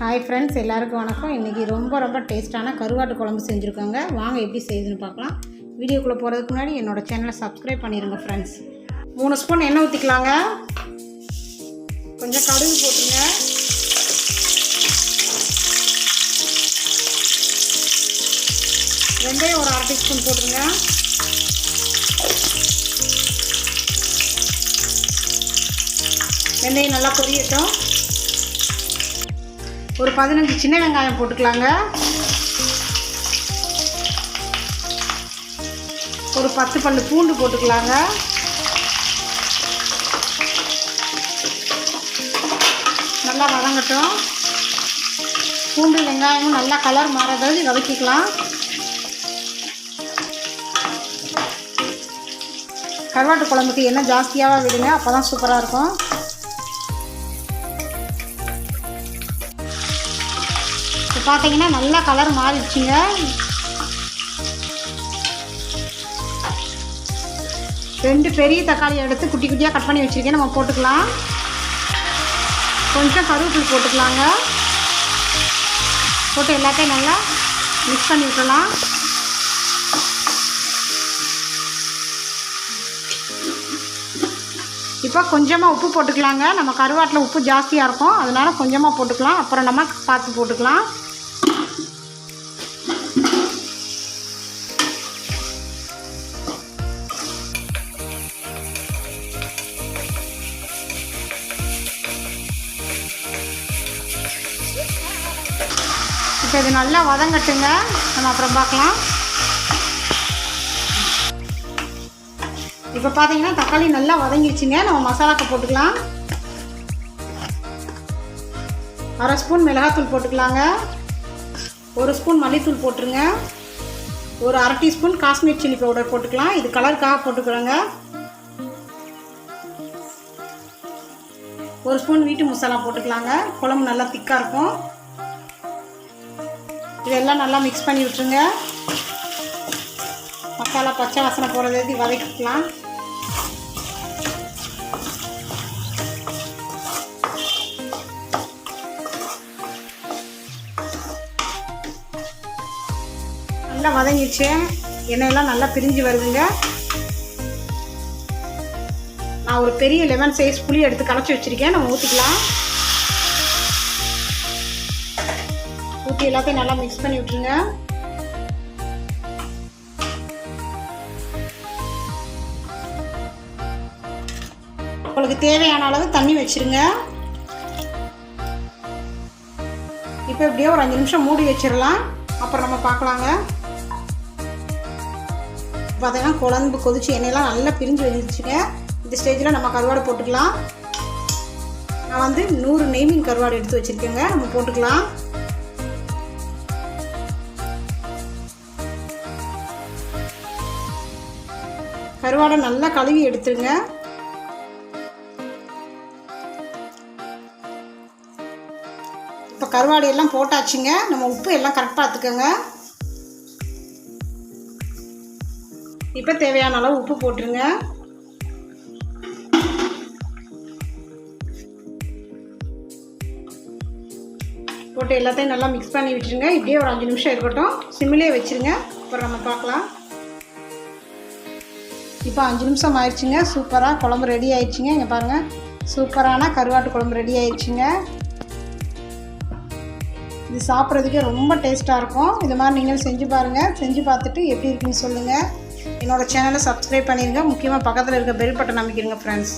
Hi friends எல்லாருக்கும் வணக்கம். இன்றைக்கி ரொம்ப ரொம்ப டேஸ்ட்டான கருவாட்டு குழம்பு செஞ்சுருக்காங்க. வாங்க எப்படி செய்யுதுன்னு பார்க்கலாம். வீடியோக்குள்ளே போகிறதுக்கு முன்னாடி என்னோடய சேனலை சப்ஸ்கிரைப் பண்ணிடுங்க ஃப்ரெண்ட்ஸ் மூணு ஸ்பூன் எண்ணெய் ஊற்றிக்கலாங்க கொஞ்சம் கடுகு போட்டுருங்க. வெந்தயம் ஒரு அரை டீஸ்பூன் போட்டுருங்க. வெந்தயம் நல்லா பொரியட்டும் ஒரு பதினஞ்சு சின்ன வெங்காயம் போட்டுக்கலாங்க. ஒரு பத்து பல்லு பூண்டு போட்டுக்கலாங்க. நல்லா வதங்கட்டும். பூண்டு வெங்காயமும் நல்லா கலர் மாறதாவது வதக்கிக்கலாம். கருவாட்டு குழம்புக்கு எண்ணெய் ஜாஸ்தியாக விடுங்க அப்போ தான் சூப்பராக இருக்கும். பார்த்தீங்கன்னா நல்லா கலர் மாறிடுச்சுங்க. ரெண்டு பெரிய தக்காளி எடுத்து குட்டி குட்டியாக கட் பண்ணி வச்சுருக்கேன். நம்ம போட்டுக்கலாம். கொஞ்சம் கருவேப்பில் போட்டுக்கலாங்க. போட்டு எல்லாத்தையும் நல்லா மிக்ஸ் பண்ணி விட்டுலாம் இப்போ கொஞ்சமாக உப்பு போட்டுக்கலாங்க. நம்ம கருவாட்டில் உப்பு ஜாஸ்தியாக இருக்கும். அதனால் கொஞ்சமாக போட்டுக்கலாம். அப்புறம் நம்ம பார்த்து போட்டுக்கலாம். சரி இது நல்லா வதங்கட்டுங்க. நம்ம அப்புறம் பார்க்கலாம். இப்போ பார்த்தீங்கன்னா தக்காளி நல்லா வதங்கிடுச்சுங்க. நம்ம மசாலாக்கு போட்டுக்கலாம். அரை ஸ்பூன் மிளகாத்தூள் போட்டுக்கலாங்க. ஒரு ஸ்பூன் மல்லித்தூள் போட்டுருங்க. ஒரு அரை டீஸ்பூன் காஷ்மீர் சில்லி பவுடர் போட்டுக்கலாம். இது கலருக்காக போட்டுக்கிறோங்க ஒரு ஸ்பூன் வீட்டு மசாலா போட்டுக்கலாங்க. குழம்பு நல்லா திக்காக இருக்கும். இதெல்லாம் நல்லா மிக்ஸ் பண்ணி விட்டுருங்க. மசாலா பச்சை வாசனை போகிறது வதக்கிக்கலாம். நல்லா வதங்கிடுச்சு. எண்ணெயெல்லாம் நல்லா பிரிஞ்சு வருதுங்க. நான் ஒரு பெரிய லெமன் சைஸ் புளி எடுத்து களைச்சி வச்சுருக்கேன். நம்ம ஊற்றிக்கலாம் ஊற்றி எல்லாத்தையும் நல்லா மிக்ஸ் பண்ணி விட்டுருங்க. உங்களுக்கு தேவையான அளவு தண்ணி வச்சுருங்க. இப்போ இப்படியே ஒரு அஞ்சு நிமிஷம் மூடி வச்சிடலாம். அப்புறம் நம்ம பார்க்கலாங்க. பார்த்தீங்கன்னா குழம்பு கொதிச்சு எண்ணெயெல்லாம் நல்லா பிரிஞ்சு வந்துருச்சுங்க. இந்த ஸ்டேஜில் நம்ம கருவாடு போட்டுக்கலாம். நான் வந்து நூறு நெய்மின் கருவாடு எடுத்து வச்சுருக்கேங்க. நம்ம போட்டுக்கலாம். கருவாடை நல்லா கழுவி எடுத்துருங்க. இப்போ கருவாடை எல்லாம் போட்டாச்சுங்க. நம்ம உப்பு எல்லாம் கரெக்ட் பார்த்துக்கோங்க இப்போ தேவையான அளவு உப்பு போட்டுருங்க. போட்டு எல்லாத்தையும் நல்லா மிக்ஸ் பண்ணி விட்டுருங்க. இப்படியே ஒரு அஞ்சு நிமிஷம் இருக்கட்டும். சிம்மிலே வச்சுருங்க. அப்புறம் நம்ம பார்க்கலாம். இப்போ அஞ்சு நிமிஷம் ஆயிடுச்சுங்க. சூப்பராக குழம்பு ரெடி ஆயிடுச்சுங்க. இங்கே பாருங்கள் சூப்பரான கருவாட்டு குழம்பு ரெடி ஆயிடுச்சுங்க. இது சாப்பிட்றதுக்கே ரொம்ப டேஸ்ட்டாக இருக்கும். இது மாதிரி நீங்களும் செஞ்சு பாருங்கள் செஞ்சு பார்த்துட்டு எப்படி இருக்குன்னு சொல்லுங்கள் என்னோடய சேனலை சப்ஸ்கிரைப் பண்ணிடுங்க முக்கியமாக பக்கத்தில் இருக்க பெல் பட்டன் அமைக்கிறங்க ஃப்ரெண்ட்ஸ்